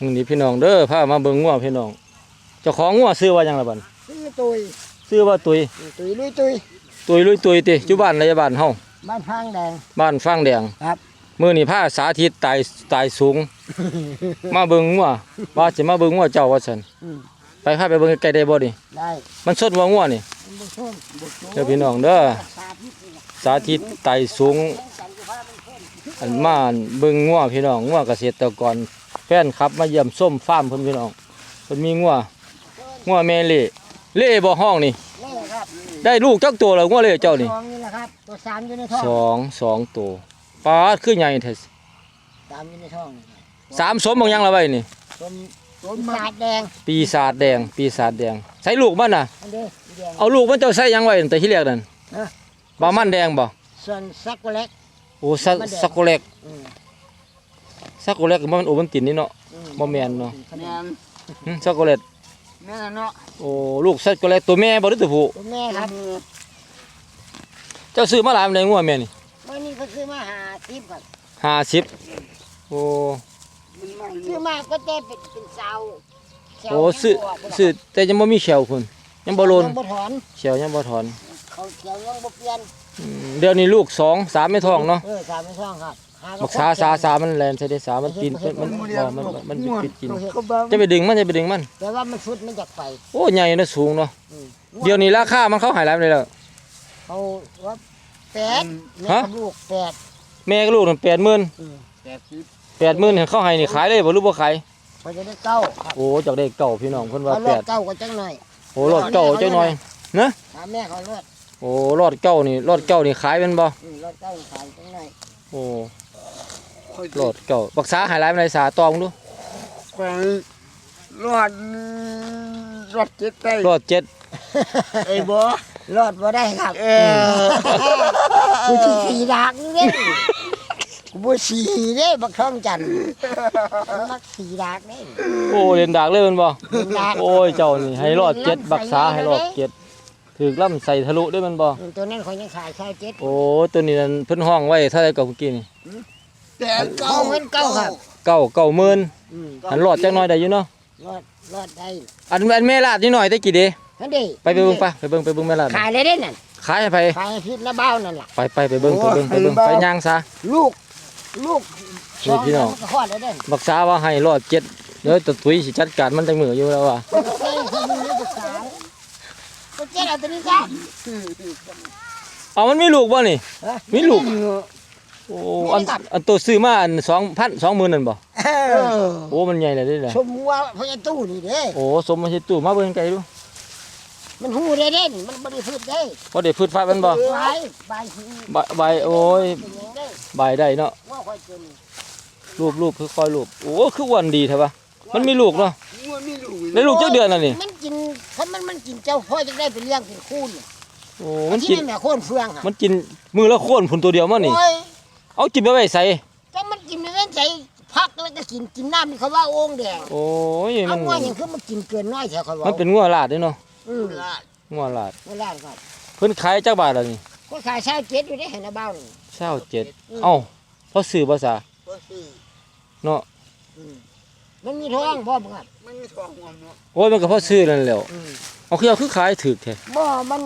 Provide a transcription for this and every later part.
นี่พี่น้องเด้อพามาเบิ่งงัวพี่น้องเจ้าของงัวซื้อว่าหยังล่ะบัดซื้อตุยซื้อว่าตุยตุยลุยตุยตุยลุยตุยติอยู่บ้านไรบ้านเฮาบ้านพางแดงบ้านฟางแดงครับมื้อนี้พาสาธิตตายตายสูง มาเบิ่งงัวว่าสิมาเบิ่งงัวเจ้าว่าซั่นอืมไปพาไปเบิ่งใกล้ๆได้บ่นี่ได้มันสดว่างัวนี่บุญชมบุญชมเด้อพี่น้องเด้อสาธิตนี่สาธิตไต่สูงอันมาเบิ่งงัวพี่น้องงัวเกษตรกรแฟนครับมาเยี่ยมส้มฟาร์มเพิ่นพี่น้องเพิ่นมีงัวงัวแม่เล่เล่บ่ห้องนี่นี่ครับได้ลูกจักตัวแล้วงัวเล่เจ้านี่สองนี่แหละครับตัวสามอยู่ในท้องสองสองตัวปลาดคือใหญ่แท้สามอยู่ในท้องสามสมบางยังละไว้นี่ต้มต้มสาดแดงปีศาจแดงปีศาจแดงใส่ลูกมันน่ะอันเด้อสีแดงเอาลูกมันเจ้าใส่หยังไว้ตั้งแต่ที่แรกนั่นฮะบามันแดงบ่ส่วนซักโกเล็กโอ้สักมันแดงสักโกเล็ก อืมสักโกเล็กก็มันโอมันตินนี่เนาะอืบ่แม่นเนาะแม่นหึสักโกเล็กแม่นเนาะโอ้ลูกสักโกเล็กตัวแม่บ่หรือตัวผู้ตัวแม่ครับเจ้าซื้อมาหลายมันได้งัวแม่นี่วันนี้ก็ซื้อมาหาทิพย์ครับห้าสิบโอ้ ซื้อมาก็ได้เป็นเป็นเสาเสาโอ้ซื้อซื้อแต่ยังบ่มีเขียวคุณยังบ่โลนยังบ่ถอนเขียวยังบ่ถอนเขาเขียวยังบ่เปลี่ยนอืมเดี๋ยวนี้ลูกสองสามไม่ท้องเนาะเออสามไม่ช่องครับ หบักษาสาสามันแลนใช่ได้สามันปีนมันมันบ่มันมันมันปิดกินก็บ่จะไปดึงมันจะไปดึงมัน แต่ว่ามันสุดมันจากไปโอ้ใหญ่นะสูงเนาะอืมเดี๋ยวนี้ราคามันเข้าหายหลายไปแล้ว เขาว่าแปดแม่ฮะ กับลูกแปดแม่กับลูกนั่นแปดหมื่นอืมแปดสิบแปดหมื่นเห็นเข้าให้นี่ขายเลยบ่รู้บ่ขายเขาจะได้เก้าครับโอ้จากได้เก่าพี่น้องเพิ่นว่าเขาลแปดดเก้าก็จังหน่อยโอ้รอดเก่าจังหน่อย ถามแม่เขาลดโอ้รอดเก่านี่รอดเก่านี่ขายเป็นบ่อืมลดเก้าขายจังหน่อยโอ้ รอดเก่าบักษาหายหลายไปสาตองดูไปรอดรอดเจ็ดได้รอดเจ็ดไอ้บ่ลดบ่ได้ครับเออกูสิขี่ดากนี่เด้กูบ่สีเด้บักทองจันทร์มันมักสีดากเด้โอ้เรียนดากเลยแมันบ่เห็นดากโอ้ยเจ้านี่ให้รอดเจ็ดบักษาให้รอดเจ็ดถือล่ำใส่ทะลุด้วยมันบ่อืมตัวนั้นเขายังขายใช่เจ็ดโอ้ตัวนี้นั่นเพิ่นห้องไว้เท่าไหร่กับเมื่อกี้นี่ แต่เก้าเขาเงินเก้าครับเก้าเก้าหมื่นอืมหันรอดจักหน่อยได้อยู่เนาะรอดรอดได้อันอันแม่ลาดนิดหน่อยได้กี่เดนั่นดิไปไปเบิ่งไปไปเบิ่งไปเบิ่งแม่ลาดขายเลยเด้นั่นขายให้ไปขายให้พิษและเบ้านั่นล่ะไปไปไปเบิ่งไปเบิ่งไปเบิ่งไปย่างซะลูกลูกนี่พี่น้องสมัก็คลอดเลยเด้นบักษาว่าให้รอดเจ็ดเดี๋ยวตะตุ้ยสิจัดการมันจังมืออยู่แล้วว่ะเอ้ยคือมึงนี่ศึกษาก็เจ๊เอาตัวนี้จ้ะเอามันมีลูกบ่นี่ฮะมีลูก โอ้อันอันตัวซื้อมาอัน2,000 20,000นั่นบ่เออโอ้มันใหญ่เลยเด้ล่ะชมวัวพญาตู้นี่เด้โอ้สมมาสิตู้มาเบิ่งไกลดูมันหูได้เด่นมันบริสุทธิ์ได้บ่ได้พืชฟ้ามันบ่ไว้ใบสีใบใบโอ้ยเป็นหยังได้ใบได้เนาะว่าค่อยเกินรูปรูปคือคอยรูปโอ้คืออ้วันดีแท้ปะมันมีลูกเนาะงัวมีลูกได้ลูกจักเดือนน่ะนี่มันกินเพราะมันมันกินเจ้าพ่อจะได้ไปเลี้ยงเป็นคูนโอ้มันที่กินนั่นแหละโคนเฟืองอะมันกินมือละโคนผุนตัวเดียวมันนี่โอ้ย เอากินไปไว้ใส่แต่มันกินไม่เว้นใจพักแล้วก็กินกินน้ำนี่เขาว่าโอ่งแดงโอ้ยมัเอานว่าอย่างคือมันกินเกินน้อยแถวเขาว่ามันเป็นงัวลาดเด้เนาะอืมงัวลาดเวลาครับเพิ่นขายจักบาทล่ะนี่ก็ขายเช้าเจ็ดอยู่ได้เห็นนะเบ้านี่เช้าเจ็ดเอ้าเพราะซื้อภาษาบ่ซื้อเนาะอืมมันมีท้องพ่อมึงครับมันมีทองงอมเนาะโอ้ยมันก็เพราะซื้อนั่นแหล้วอืมเอาคือเอาคือขายถูกแท้บ่มัน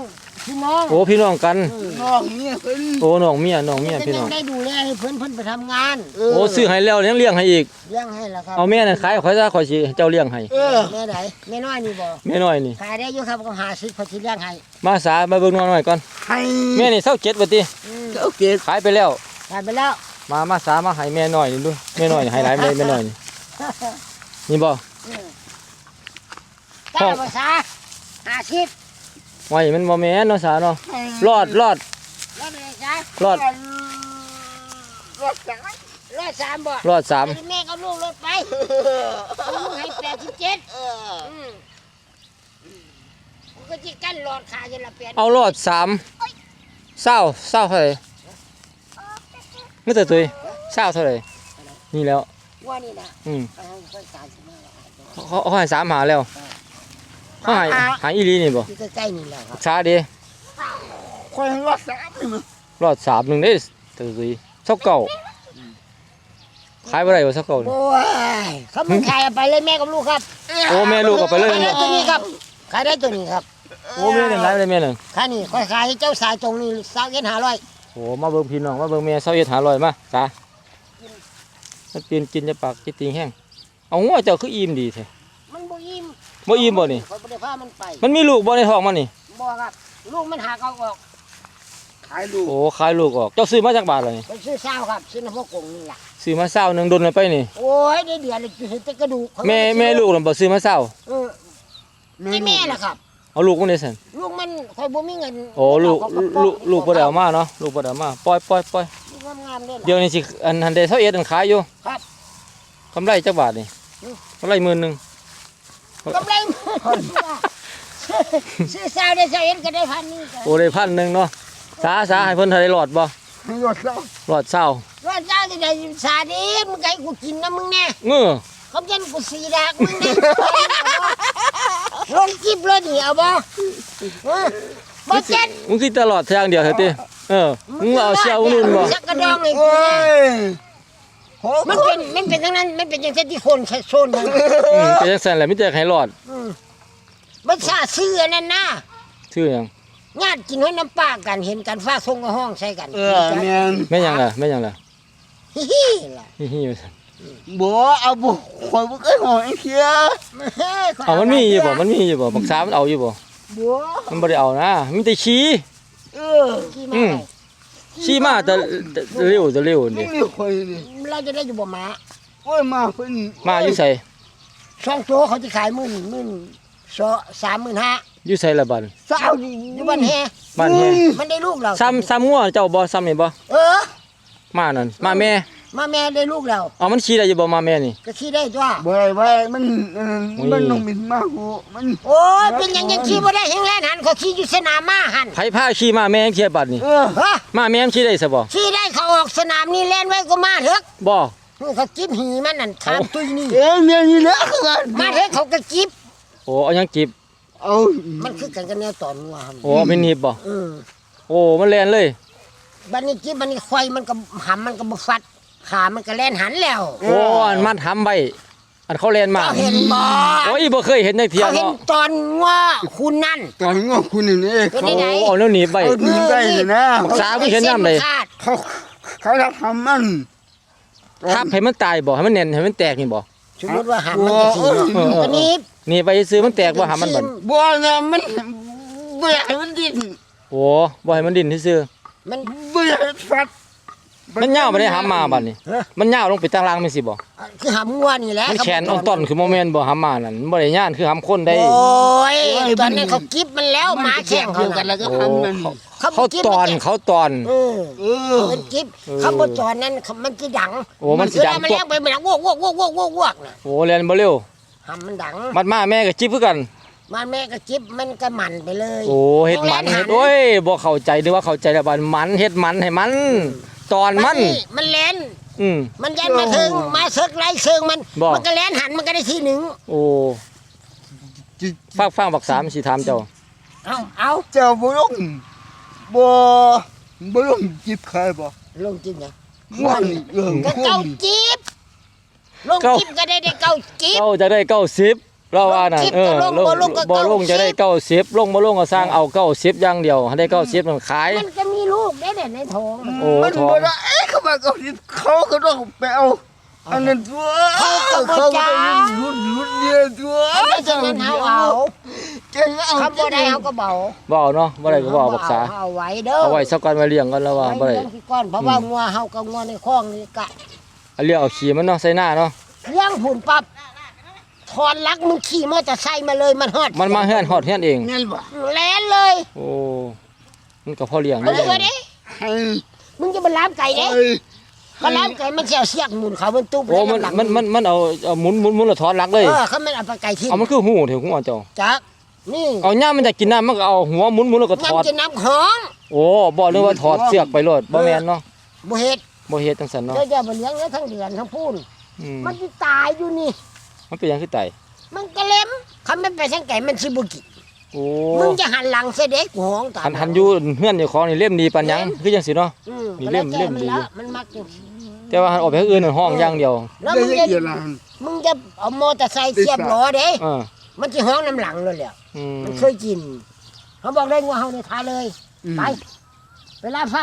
พี่น้องโอ้พี่น้องกันอืมน้องเนี่ยเพิ่นโอ้น้องเมียน้องเมียจะพี่ยัน้องงได้ดูแลให้เพิ่นเพิ่นไปทำงานโอ้ซื้อให้แล้วยังเลี้ยงให้อีกเลี้ยงให้แล้วครับเอาแม่นั่นขายข่อยซะข่อยสิให้เจ้าเลี้ยงให้เออแม่ไหนแม่น้อยนี่บ่แม่น้อยนี่ ขายได้อยู่ครับก็หาสิพอสิเลี้ยงให้มาสามาเบิ่งน้องหน่อยก่อนให้แม่นี่เศร้าเจ็ดบ่ติอืมโอเคขายไปแล้ว ขายไปแล้วมามาสามาให้แม่น้อยนี่ดูแม่น้อยนี่ให้หลายแม่แม่น้อยนี่นี่บ่เจ้าภาษาหาสิบ ไว้มันบ่แม่นเนาะสาเนาะรอดรอดแล้วแม่จ้ารอดรอดจังรอดสามบ่รอดสามแม่กับลูกรถไปเอาลูกให้แปดสิบเจ็ดเอออืมกูก็จิกั้นหลอดขาจนละแปดเอารอดสามเศร้าเศร้าเท่าไหร่ไม่แต่ตุยเศร้าเท่าไหร่นี่แล้วว่านี่นะอืมไปให้ค่อยสามสิบห้าบาทเขาเขาให้สามหาแล้ว เขาให้หาอีหลีนี่บ่ที่ใกล้ๆนี่แหละครับช้าดีคอยรอดสามนี่มึงรอดสามหนึ่งได้แต่ตุยเท่าเก่าขายบ่ได้บ่สักเก่านี่โอ้ยเขามึงขายเอาไปเลยแม่กับลูกครับโอ้แม่ลูกก็ไปเลยขายได้เนาะตัวนี้ครับขายได้ตัวนี้ครับโอ้แม่นั่นหลายเลยแม่นั่นค่านี่ค่อยขายให้เจ้าสายตรงนี้สาวเงินหาร้อยโอ้มาเบิ่งพี่น้องมาเบิ่งแม่เซาเฮ็ดหาร้อยมาจ้ามันกินกินจะปากจิติงแห้งเอางัวเจ้าคืออิ่มดีแท้มันบ่อิ่ม บ่อิ่มบ่นี่เขาบ่ได้พามันไปมันมีลูกบ่ในท้องมันนี่บ่ครับลูกมันหาเอาออก ขายลูกโอ้ขายลูกออกเจ้าซื้อมาจากบาทเลยไปซื้อเศร้าครับซื้อน้ำพวกกงนี่ล่ะซื้อมาเศร้าหนึงดนเลยไปนี่โอ้ยได้เดือนเลยจะเห็นแต่กระดูกเขาแม่แม่ลูกน่ะบ่ซื้อมาเศร้าเออนี่แม่ล่ะครับ เอาลูกมันได้ซั่นลูกมันคอยบ่มีเงินโอ้ลูกเขาก็ลูกลูกบ่ได้เอามาเนาะลูกบ่ได้เอามาปล่อยปล่อยปล่อยลูกงามๆเด้อเดี๋ยวนี้สิอันหันได้เท่าเอ็ดอันขายอยู่ครับ กำไรจักบาทนี่อืม กำไรหมื่นหนึง กำไรซื้อเศร้าได้เศร้าเอ็นก็ได้พันนี่ก็โอ้ได้พันหนึงเนาะสาสาให้เพิ่นเท่าได้หลอดบ่ให้ยอดเศร้าหลอดเศร้าว่าเจ้าจะได้สาดีมึงไงกูกินนะมึงแน่เงือเขาจะกูสีดากมึงแน่ลงจิบเลยนี่เอาบ่เออบ่เจ็ดมึงสิตลอดทางเดียวเถอะติเออมึงเอาเสียวนู่นบ่สักกระดองเลยโอ้ยโห มันเป็นมันเป็นทั้งนั้นมันเป็นอย่างเช่นที่คนโซนมันอืมแต่จังซั่นแหละมีแต่ให้หลอดมันซาซื้ออันนั่นนะชื่อหยังญาติกินห้อยน้ำปลากันเห็นกันฟ้าทรงกับห้องใส่กันเออแม่นแม่นหยังล่ะแม่นหยังล่ะฮิฮิล่ะฮิฮิว่าซั่นบ่เอาบ่ข่อยบ่เคยหอยเสียเฮ้ยเอามันมีอยู่บ่มันมีอยู่บ่บักษามันเอาอยู่บ่บัวมันบ่ได้เอานะมีแต่ขี้เออกี่มาอืม ขี้มาแต่แต่เร็วแต่เร็วนี่นี่นี่ข่อยนี่เราจะได้อยู่บ่หมาโอ้ยมาเพิ่นมาอยู่ไสสองตัวเขาจะขายหมื่นหมื่นสองสามหมื่นห้าอยู่ไสละบัดสาวนี่อยู่บ้านแฮบ้านแฮมันได้ลูกเราซ้ำซ้ำงัวเจ้าบ่ซ้ำนี่บ่เออมานั่นมาแม่ มาแม่ได้ลูกเราเอามันขี่ได้อยู่บ่มาแม่นี่ ก็ขี้ได้จ้าบ่ได้บ่ได้มันเออโอ้ย มันต้องบินมาโหมันโอ้ยเป็นหยังยังขี้บ่ได้แห้งแล่นหันเขาขี้อยู่สนามม้าหันไผพาขี่มาแม่เขี่ยบัดนี่เออฮะมาแม่มันขี่ได้ซะบ่ขี้ได้เขาออกสนามนี่เล่นไว้ก็มาเถอะบ่เขาจิบหีมันนั่นถามตุ้ยนี่ เอ้ยแม่นี่แหละคือกันมาเถอะเขาก็จิบโอ้เอาหยังจิบเอามันคือกันกันแนวตอนงัวหั่นโอ้เอาไป็นหนีบบ่เออโอ้มันแล่นเลย บัดนี้จิบบัดนี้ควายมันก็หำมันก็บ่ฟัด ขามันก็แล่นหันแล้วโอ้อันมัดทำไว้อันเขาแล่นมาเจ้าเห็นบ่โอ้ยบ่เคยเห็นจักเที่ยเขาเห็นเนาะตอนงัวคุณนั่น ตอนงอคุณนี่นี่เป็นเขาไง โอ้เอาแล้วหนีบไว้เอาหนีไปนะบักสาวมึงเห็นยามใดคาดเขาเขาทำมันทับให้มันตายบ่ให้มันแน่นให้มันแตกนี่บ่สมมติว่าหำมันจะสีเนาะเออเออตัวนี้นี่ไปซื้อมันแตกบ่หามันบ่บัวนะมันบ่อยากให้มันดิ้นโอ้บ่ให้มันดิ้นซื่อมันบ่อยากให้ฟัดๆ มันยาวบ่ได้หามาบัดนี้ ฮะ มันยาวลงไปตารางแม่นสิบ่คือหำงัวนี่แหละมันแขนอ่อนต้นคือโมเมนต์บ่หามานั่นมันบ่ได้ย่านคือหำคนได้โอ้ยตอนนั้นเขากิบมันแล้วหมาแข่งเขาเดียวกันน่ะแล้วก็โอ้ทำมันเขาเขาตอนเขาตอน เออเออมันกิบเออเขาบนจอนนั้นเขามันจะดังโอ้มันสิดัง เวลามันแรงไปมันดังวอกวอกวอกวอกวอกวอกน่ะโอ้เรียนบ่เร็วหำมันดังมัดมาแม่ก็จิบคือกัน มันแม่ก็กิบมันก็หมันไปเลยโอ้เฮ็ดมันเฮ็ดโอ้ยบ่เข้าใจนึกว่าเข้าใจแล้วบัดมันเฮ็ดมันให้มัน ตอนมัน มันเล่นอืม มันยันมาถึงมาเซิกไล่เซิงมัน บ่ มันก็แล่นหันมันก็ได้ทีหนึ่งโอ้ฟังฟังบักสามสิถามเจ้า เอาเอาเจ้าบ่ลงบ่บ่ลงจิบใครบ่ลงจิบเนี่ยม่วนเออก็เก้าจิบลงเก้าจิบก็ได้ได้เก้าจิบเจ้าจะได้90 เราว่านั่นลงจิบเออก็ลงบ่ลงก็บ่ลง90จะได้90ลงบ่ลงก็สร้างเอา90อย่างเดียวให้ได้90มันขาย มันจะมีลูกได้เด่นในท้องโอ้มันท้องบ่ได้เอ้ยเขามาเกาหลีเขาก็ต้องไปเอาอันนั้นตัวเขาก็บ่จ้ารุดรุดเดียวตัวเขาได้จังนั้นเอาเอาเก่งเอาเขาบ่ได้เขาก็เบาบ่เอาเนาะบ่ได้ก็บ่เอาบักษาเเอาไว้เด้อเอาไว้สักก่อนมาเลี้ยงกันแล้วว่าบ่ไว้ได้เลี้ยงที่ก้อนเพราะว่างัวเฮากับงัวในคลองนี่กะเอาเลี้ยงเอาขี้มันเนาะใส่หน้าเนาะเลี้ยงผุนปั๊บ ถอนลักมึงขี่มอเตอร์ไซค์มาเลยมันฮอดมันมาเฮือนฮอดเฮือนเองเงี้ยบ่แล่นเลยโอ้ มันก็พอเลี้ยงเอาได้เลยเด้ให้มึงจะมาล้ามไก่เด้ให้เขาล้ามไก่มันเสียวเสียกหมุนเขามันตุ๊บโอ้มันหลังมันมันมันเอาเอาหมุนหมุนหมุนแล้วถอนหลักเลย เออเขาไม่เอาไปไก่ทิ้งเอามันคือหูเถอะหัวเจ้า จักนี่เอาย่ามมันจะกินน้ำมันก็เอาหัวหมุนหมุนแล้วก็ถอด น้ำจะน้ำของโอ้บ่นึกว่าถอดเสือกไปโลดบ่แม่นเนาะบ่เฮ็ดบ่เฮ็ดจังซั่นเนาะเจ้าจะบ่เลี้ยงเนื้อทั้งเดือนทั้งพูนอืมมันสิตายอยู่นี่ มันเป็นหยังคือไตมันก็เล็มคันมันไปทางไก่มันสิบ่กินโอ้มึงจะหันหลังเสยเด็กหัวของตาหันหันอยู่เฮือนอยู่ของนี่เล่มดีปานหยังคือจังซี่เนาะ อืมมีเล่มก็แวเล่มแก้ดี นละมันมักอยู่แต่แต่ว่าหันออกไปทางอื่นน่ะห้องอย่างเดียวแล้วได้มึงยังจะเกียร์ละมึงจะเอามอเตอร์ไซค์เสียบล้อเด้ เออมันสิห้องน้ำหลังเลยแหละ อืม มันเคยกิน เขาบอกได้งัวเฮาในทาเลย ไปไปลาฟ้า